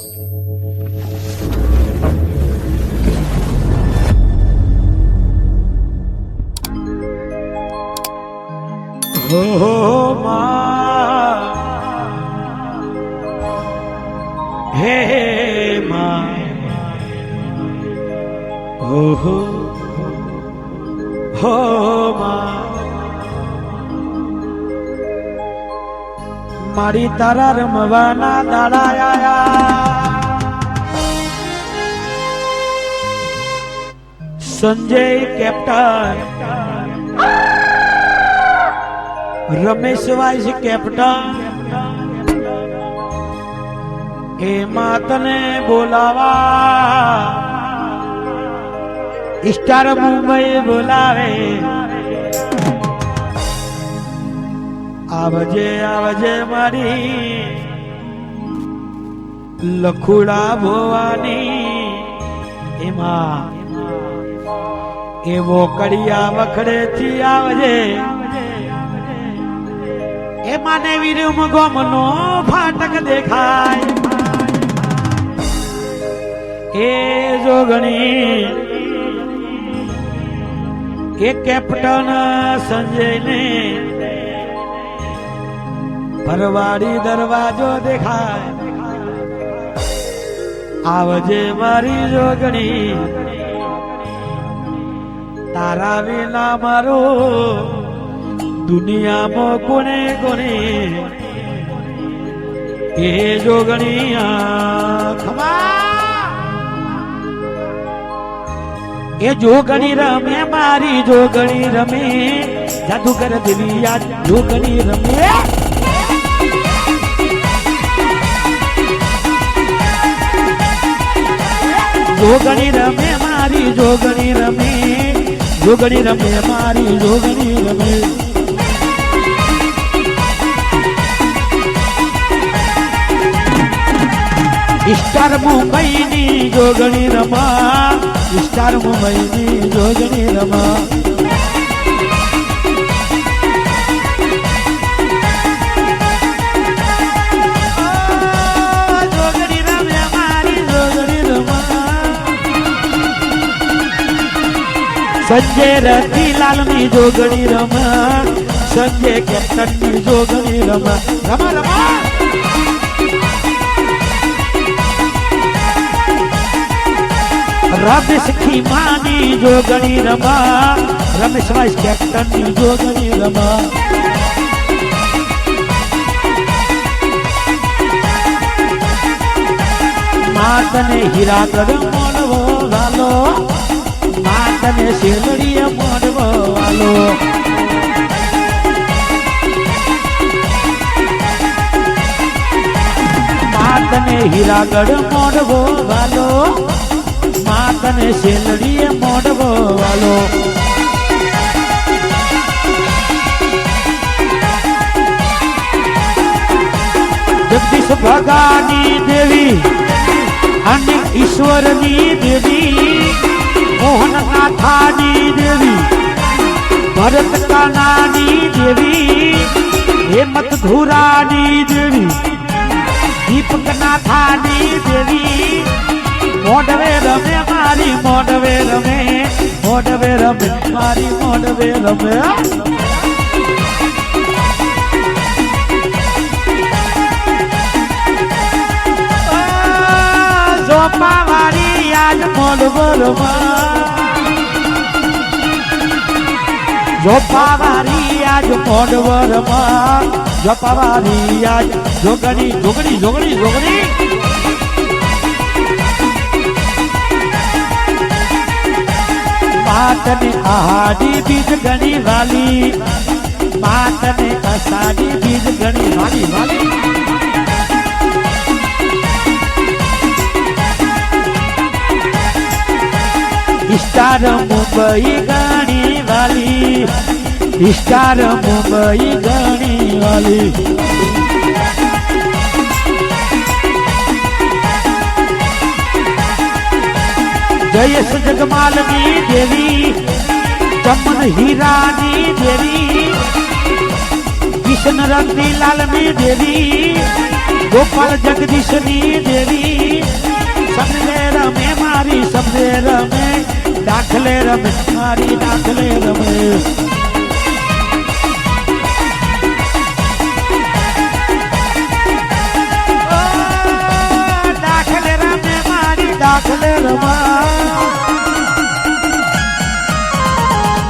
હો હો માં હે હે માં હો હો હો માં મારી Sanjay captain. Ramesh vice captain. એમાં તને બોલાવા સ્ટાર મુંબઈ બોલાવે. આવજે આવજે મારી લખુડા ભોવાની. એમાં એવો કડિયા વખડે થી આવજે. એમાં ને ગોમ ગોમનો ફાટક દેખાય. એ જોગણી, એ કેપ્ટન સંજય ને ભરવાડી દરવાજો દેખાય. આવજે મારી જોગણી. તારા વિના મારો દુનિયામાં કોને કોને એ જોગણિયા ખમા એ જોગણી રમે, મારી જોગણી રમે. જાદુગર દિલી યાદ જોગણી રમે. જોગણી રમે, મારી જોગણી રમે. જોગણી રમે મારી જોગણી રમે. સ્ટાર મુંબઈની જોગણી રમા સ્ટાર મુંબઈની જોગણી રમા. સંજય રતિલાલની જોગણી રમા. સંજય કેપ્ટનની જોગણી રમા. રમા રમા. રમેશ ખીમાની જોગણી રમા. રમેશ વાઇસ કેપ્ટનની જોગણી રમા. માતને હીરાગઢ મોલવો વાલો. માતને શેલડીએ મોડવો વાલો. માતને હીરાગઢ મોડવો વાલો. માતને શેલડીએ મોડવો વાલો. જગદીશ ભગાની દેવી અને ઈશ્વરની દેવી. મોહન નાથાની દેવી ભરત કાનાની દેવી હેમત ધુરાની દેવી દીપક નાથાની દેવી મોઢવે રમે મારી મોઢવે રમે મોઢવે રમે મારી મોઢવે રમે જોપા વાળી આજ મોઢવો રમા જોપા વાળી આજ મોઢવો રમા જોપા વાળી આજ જોગણી જોગણી જોગણી જોગણી. માતને આહાડી બીજ ગણી વાલી, માતને અસાડી બીજ ગણી વાલી વાલી. સ્ટાર મુંબઈ ગણી વાલી સ્ટાર મુંબઈ ગણી વાલી જયેશ જગમાલની દેવી ચમન હીરાની દેવી કિશન રંગીલાલની દેવી ગોપાલ જગદીશની દેવી સમજે રમે મારી સમજે રમે દાખલે રમે મારી દાખલે રમે. દાખલે રમે, મારી દાખલે રમા.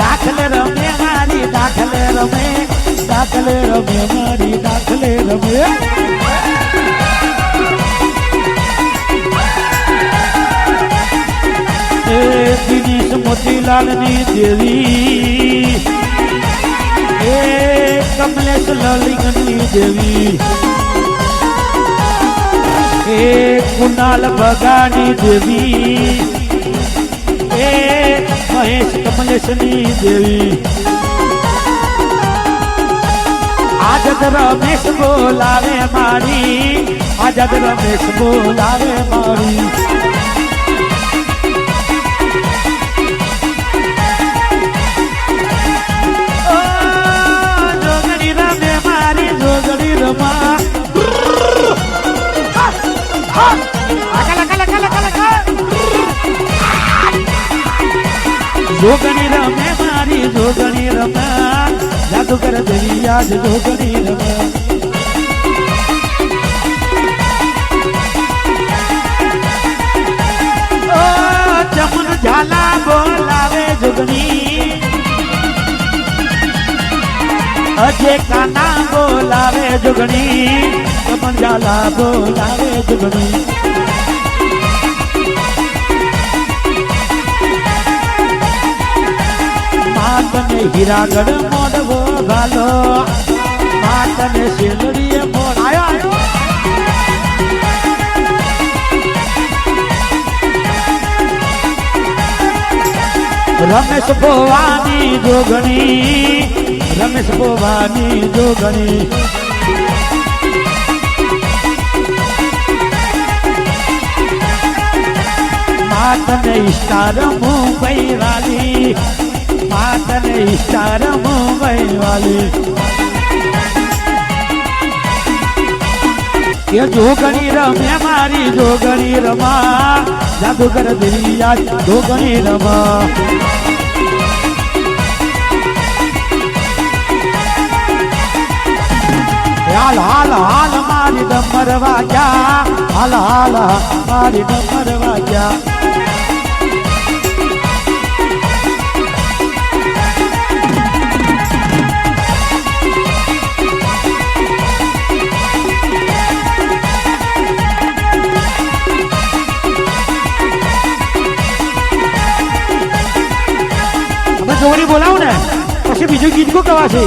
દાખલે રમે, મારી દાખલે રમે દાખલે રમે, મારી દાખલે રમે. દિનેશ મોતીલાલની દેવી એ કમલેશ લલિંગની દેવી એ કુનાલ ભગાની દેવી એ મહેશ કમલેશની દેવી આઝાદ રમેશ બોલાવે મારી આઝાદ રમેશ બોલાવે મારી જોગણી રમે મારી જોગણી રમા જાદુગર દેવી આજ જોગણી રમે ચમન ઝાલા બોલાવે જોગણી. અજે કાના બોલાવે જોગણી. ચમન ઝાલા બોલાવે જોગણી. હીરાગઢ મોડવો ગાલો. માતને શેલડીએ મોડ આયો આયો. રમેશ ભોવાની જોગણી, રમેશ ભોવાની જોગણી. માતને સ્ટાર મુંબઈ વાલી માતને સ્ટાર મુંબઈ વાલી એ જોગણી રમે, મારી જોગણી રમા. જાદુગર દિલિયા જોગણી રમા. હાલ હાલ હાલ, મારી ડમર વાગ્યા. હાલ હાલ, મારી ડમર વાગ્યા. બોલાવું ને. પછી બીજું ગીત કો કવા છે.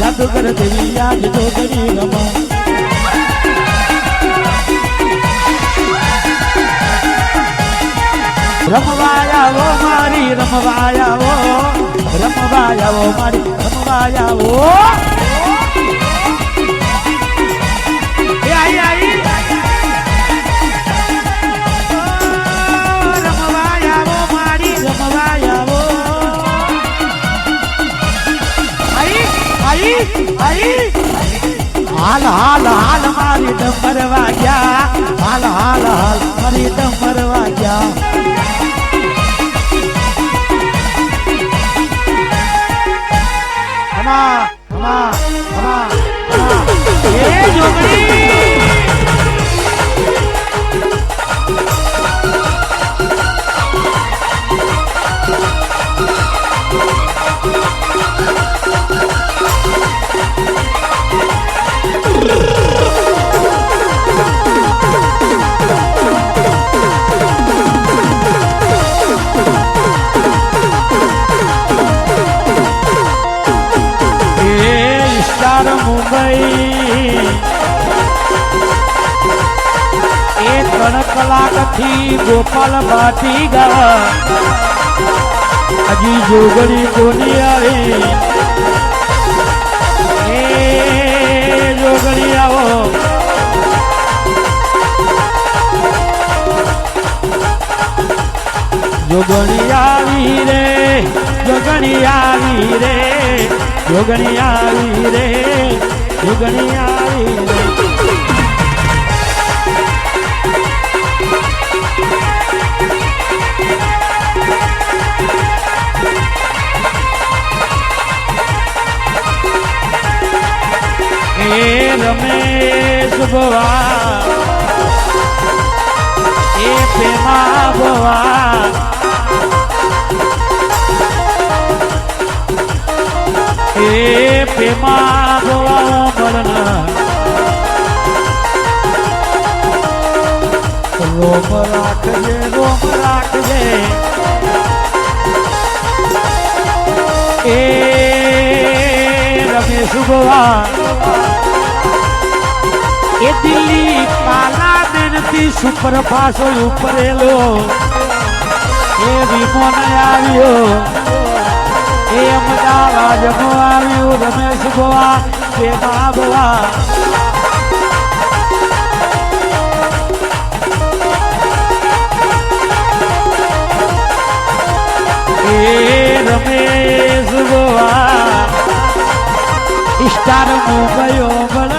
રમા જાદુગર દેવી આજ કરી રમા. રમવાયાવો મારી રમવાયાવો રમવાયાવો મારી રમવાયાવો હાલ હાલ હાલ, મારી ડમર વાગ્યા હાલ હાલ હાલ, મારી ડમર વાગ્યા હમા હમા હમા એ જોગણી મુંબઈ એ ત્રણ કલાકથી ગોપાલ બાટી ગયા હજી જોગણી કોની આવી? એ જોગણી આવો. જોગણી આવી રે. જોગણી આવી રે, જોગણી આવી રે, જોગણી આવી રે. એ રમેશ ભવા, એ પ્રેમા ભવા પ્રેમા ભવા મરણ રોમ રાખજે રોમ રાખજે એ રમેશ દિલ્હી પાલા બેનથી સુપરફાસ્ટ ઉપરેલો એ વિમોન આવ્યો એ અમદાવાદમાં આવ્યું રમેશ ગોવા ગોવા એ રમેશ ગોવા સ્ટાર મુંબઈઓ બળના